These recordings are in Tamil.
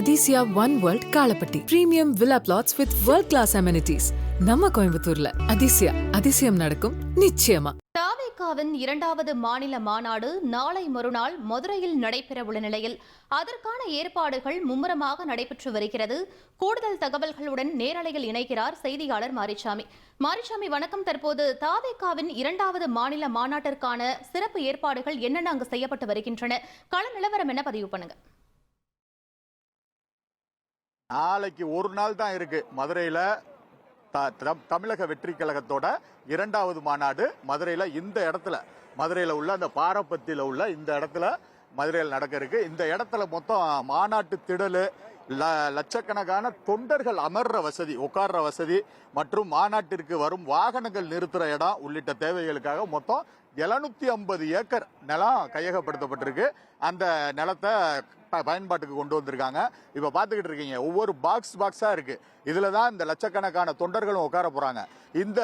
Athisaya one world Kalapatti premium villa plots with world class amenities நம்ம கோயம்புத்தூர்ல. அதிசயா அதிசயம் நடக்கும் நிச்சயமா. தாவேகாவின் இரண்டாவது மாநில மாநாடு நாளை மறுநாள் மதுரையில் நடைபெறவுள்ள நிலையில் அதற்கான ஏற்பாடுகள் மும்முரமாக நடைபெற்று வருகிறது. கூடுதல் தகவல்களுடன் நேரலையில் இணைகிறார் செய்தியாளர் மாரிசாமி மாரிசாமி வணக்கம். தற்போது தாவேகாவின் இரண்டாவது மாநில மாநாட்டிற்கான சிறப்பு ஏற்பாடுகள் என்னென்ன அங்கு செய்யப்பட்டு வருகின்றன? கள நிலவரம் என பதிவு பண்ணுங்க. நாளைக்கு ஒரு நாள் தான் இருக்கு. மதுரையில த- த- தமிழக வெற்றி கழகத்தோட இரண்டாவது மாநாடு மதுரையில இந்த இடத்துல. மதுரையில உள்ள அந்த பாரப்பத்தியில உள்ள இந்த இடத்துல மதுரையில் நடக்க இருக்கு. இந்த இடத்துல மொத்தம் மாநாட்டு திடலு ல- லட்சக்கணக்கான தொண்டர்கள் அமர்ற வசதி உட்கார்ற வசதி மற்றும் மாநாட்டிற்கு வரும் வாகனங்கள் நிறுத்துற இடம் உள்ளிட்ட தேவைகளுக்காக மொத்தம் 750 ஐம்பது ஏக்கர் நிலம் கையகப்படுத்தப்பட்டிருக்கு. அந்த நிலத்தை ப- பயன்பாட்டுக்கு கொண்டு வந்திருக்காங்க. இப்ப பாத்துக்கிட்டு இருக்கீங்க ஒவ்வொரு பாக்ஸ் பாக்ஸா இருக்கு. இதில் தான் இந்த லட்சக்கணக்கான தொண்டர்களும் உட்கார போறாங்க. இந்த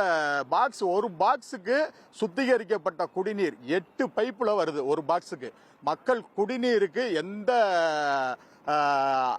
பாக்ஸ் ஒரு பாக்ஸுக்கு சுத்திகரிக்கப்பட்ட குடிநீர் எட்டு பைப்புல வருது ஒரு பாக்ஸுக்கு மக்கள் குடிநீருக்கு எந்த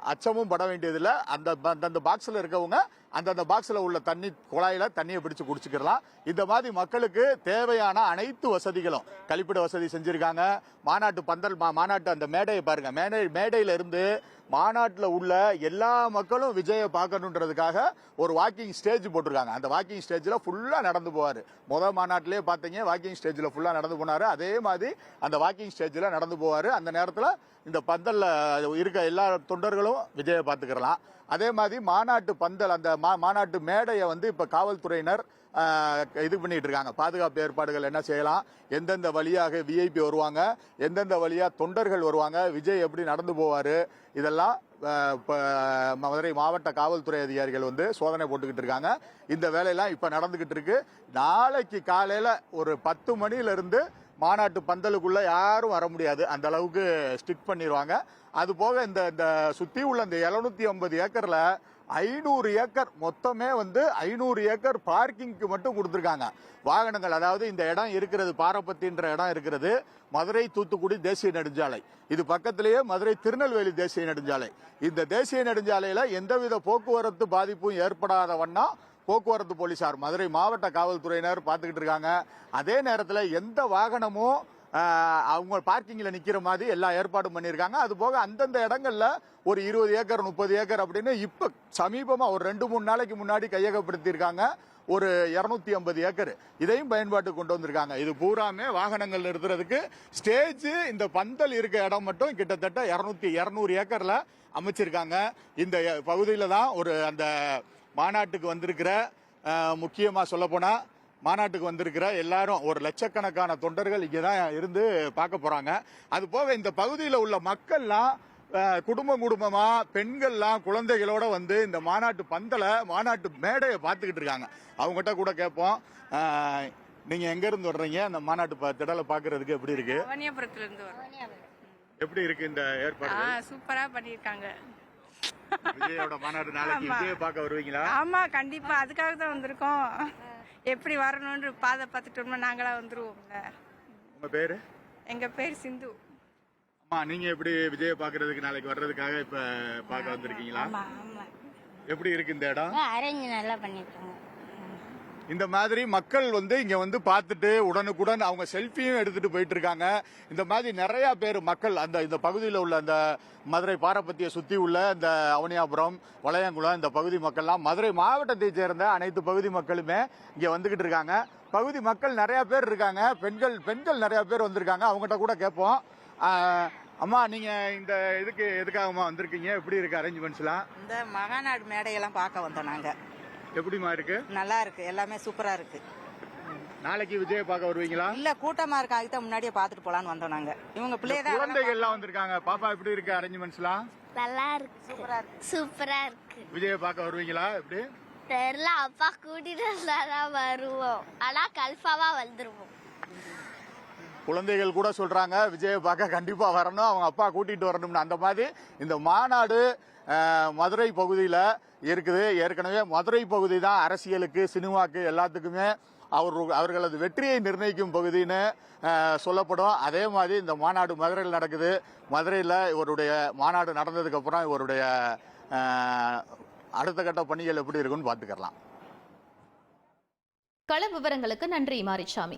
அச்சமும் பட வேண்டியதில்லை. அந்த அந்தந்த பாக்ஸில் இருக்கவங்க அந்தந்த பாக்ஸில் உள்ள தண்ணி குழாயில் தண்ணியை பிடிச்சு குடிச்சுக்கலாம் இந்த மாதிரி மக்களுக்கு தேவையான அனைத்து வசதிகளும் கழிப்பிட வசதி செஞ்சுருக்காங்க. மாநாட்டு பந்தல் மா- மாநாட்டு அந்த மேடையை பாருங்கள் மேடை மேடையிலிருந்து மாநாட்டில் உள்ள எல்லா மக்களும் விஜயை பார்க்கணுன்றதுக்காக ஒரு வாக்கிங் ஸ்டேஜ் போட்டிருக்காங்க. அந்த வாக்கிங் ஸ்டேஜில் ஃபுல்லாக நடந்து போவார். முதல் மாநாட்டிலே பார்த்தீங்க வாக்கிங் ஸ்டேஜில் ஃபுல்லாக நடந்து போனார். அதே மாதிரி அந்த வாக்கிங் ஸ்டேஜில் நடந்து போவார். அந்த நேரத்தில் இந்த பந்தலில் இருக்க எல்லா தொண்டர்களும் விஜயை பார்த்துக்கிறலாம் அதே மாதிரி மாநாட்டு பந்தல் அந்த மா- மாநாட்டு மேடையை வந்து இப்போ காவல்துறையினர் இது பண்ணிட்டு இருக்காங்க பாதுகாப்பு ஏற்பாடுகள் என்ன செய்யலாம்? எந்தெந்த வழியாக விஐபி வருவாங்க? எந்தெந்த வழியாக தொண்டர்கள் வருவாங்க? விஜய் எப்படி நடந்து போவார்? இதெல்லாம் இப்போ மதுரை மாவட்ட காவல்துறை அதிகாரிகள் வந்து சோதனை போட்டுக்கிட்டு இருக்காங்க இந்த வேலையெல்லாம் இப்போ நடந்துக்கிட்டு இருக்கு நாளைக்கு காலையில் ஒரு பத்து மணியிலிருந்து மாநாட்டு பந்தலுக்குள்ள யாரும் வர முடியாது. அந்த அளவுக்கு ஸ்டிக் பண்ணிடுவாங்க அது போக இந்த இந்த சுற்றி உள்ள இந்த 750 ஐம்பது ஏக்கரில் ஐநூறு ஏக்கர் மொத்தமே வந்து ஐநூறு ஏக்கர் பார்க்கிங்க்கு மட்டும் கொடுத்துருக்காங்க. வாகனங்கள் அதாவது இந்த இடம் இருக்கிறது பாரப்பத்தின்ற இடம் இருக்கிறது மதுரை தூத்துக்குடி தேசிய நெடுஞ்சாலை. இது பக்கத்திலேயே மதுரை திருநெல்வேலி தேசிய நெடுஞ்சாலை. இந்த தேசிய நெடுஞ்சாலையில் எந்தவித போக்குவரத்து பாதிப்பும் ஏற்படாத வண்ணம் போக்குவரத்து போலீசார் மதுரை மாவட்ட காவல்துறையினர் பார்த்துக்கிட்டு இருக்காங்க. அதே நேரத்தில் எந்த வாகனமும் அவங்க பார்க்கிங்ல நிக்கிற மாதிரி எல்லா ஏற்பாடும் பண்ணியிருக்காங்க. அது போக அந்தந்த இடங்கள்ல ஒரு இருபது ஏக்கர் முப்பது ஏக்கர் அப்படின்னு இப்ப சமீபமா ஒரு ரெண்டு மூணு நாளைக்கு முன்னாடி கையகப்படுத்தியிருக்காங்க. ஒரு இருநூத்தி ஐம்பது ஏக்கர். இதையும் பயன்பாட்டுக்கு கொண்டு வந்திருக்காங்க. இது பூராமே வாகனங்கள் நிறுத்துறதுக்கு ஸ்டேஜ் இந்த பந்தல் இருக்க இடம் மட்டும் கிட்டத்தட்ட இருநூத்தி இருநூறு ஏக்கர்ல அமைச்சிருக்காங்க. இந்த பகுதியில தான் ஒரு அந்த மாநாட்டுக்கு வந்திருக்கிற முக்கியமாக முக்கியமா சொல்ல போனா மாநாட்டுக்கு வந்திருக்கிற எல்லாரும் ஒரு லட்சக்கணக்கான தொண்டர்கள் இங்கே தான் இருந்து பார்க்க போறாங்க. அது போக இந்த பகுதியில் உள்ள மக்கள்லாம் குடும்பம் குடும்பமா பெண்கள்லாம் குழந்தைகளோட வந்து இந்த மாநாட்டு பந்தலை மாநாட்டு மேடையை பார்த்துக்கிட்டு இருக்காங்க. அவங்ககிட்ட கூட கேட்போம். அஹ், நீங்க எங்க இருந்து வர்றீங்க? அந்த மாநாட்டு ப- திடலை பார்க்கிறதுக்கு எப்படி இருக்கு? அவனியாபுரத்துல இருந்து வரோம் எப்படி இருக்கு இந்த ஏற்பாடு சூப்பரா பண்ணிருக்காங்க விஜயோட மாநாடு நாளைக்கு. விஜயை பார்க்க வருவீங்களா? ஆமா கண்டிப்பா. அதுக்காக தான் வந்திருக்கோம். எப்படி வரணும்னு பாதை பார்த்துட்டோம்னா நாங்களா வந்துருவோம்ல. உங்க பேரு? எங்க பேர் சிந்து. அம்மா நீங்க எப்படி விஜய பாக்குறதுக்கு நாளைக்கு வர்றதுக்காக இப்ப பார்க்க வந்திருக்கீங்களா? எப்படி இருக்கு இந்த இடம்? அரேஞ்ச் நல்லா பண்ணிருக்காங்க இந்த மாதிரி மக்கள் வந்து இங்க வந்து பார்த்துட்டு உடனுக்குடன் அவங்க செல்ஃபியும் எடுத்துட்டு போயிட்டு இருக்காங்க இந்த மாதிரி நிறைய பேர் மக்கள் அந்த இந்த பகுதியில் உள்ள அந்த மதுரை பாரப்பத்தியை சுத்தி உள்ள இந்த அவனியாபுரம் வளையங்குளம் இந்த பகுதி மக்கள்லாம் மதுரை மாவட்டத்தை சேர்ந்த அனைத்து பகுதி மக்களுமே இங்க வந்துகிட்டு இருக்காங்க. பகுதி மக்கள் நிறைய பேர் இருக்காங்க. பெண்கள் பெண்கள் நிறைய பேர் வந்திருக்காங்க. அவங்ககிட்ட கூட கேட்போம். அம்மா நீங்க இந்த இதுக்கு எதுக்காகமா வந்திருக்கீங்க? எப்படி இருக்கு அரேஞ்ச்மெண்ட்ஸ்லாம் இந்த மகாநாடு மேடையெல்லாம் பார்க்க வந்தோம் நாங்க. எப்படிமா இருக்கு? நல்லா இருக்கு எல்லாமே சூப்பரா இருக்கு. நாளைக்கு விஜய பார்க்க வருவீங்களா? இல்ல கூட்டமா இருக்கு அதுக்கு தான் முன்னாடியே பார்த்துட்டு போலான்னு வந்தோம் நாங்க. இவங்க பிள்ளைய தான் குழந்தைகள் எல்லாம் வந்திருக்காங்க. பாப்பா எப்படி இருக்கு அரேஞ்ச்மெண்ட்ஸ்லாம் நல்லா இருக்கு. சூப்பரா இருக்கு. விஜய பார்க்க வருவீங்களா? எப்படி? தெரியல அப்பா கூட்டிட்டு வருவோம். ஆனா கல்ஃபாவா வந்துருவோம். குழந்தைகள் கூட சொல்றாங்க விஜயை பார்க்க கண்டிப்பா வரணும் அவங்க அப்பா கூட்டிட்டு வரணும்னு. அந்த மாதிரி இந்த மாநாடு மதுரை பகுதியில் இருக்குது. ஏற்கனவே மதுரை பகுதி தான் அரசியலுக்கு சினிமாக்கு எல்லாத்துக்குமே அவர் அவர்களது வெற்றியை நிர்ணயிக்கும் பகுதின்னு சொல்லப்படும். அதே மாதிரி இந்த மாநாடு மதுரையில் நடக்குது. மதுரையில் இவருடைய மாநாடு நடந்ததுக்கப்புறம் இவருடைய அடுத்த கட்ட பணிகள் எப்படி இருக்குன்னு பார்த்துக்கலாம். கள விவரங்களுக்கு நன்றி Marisamy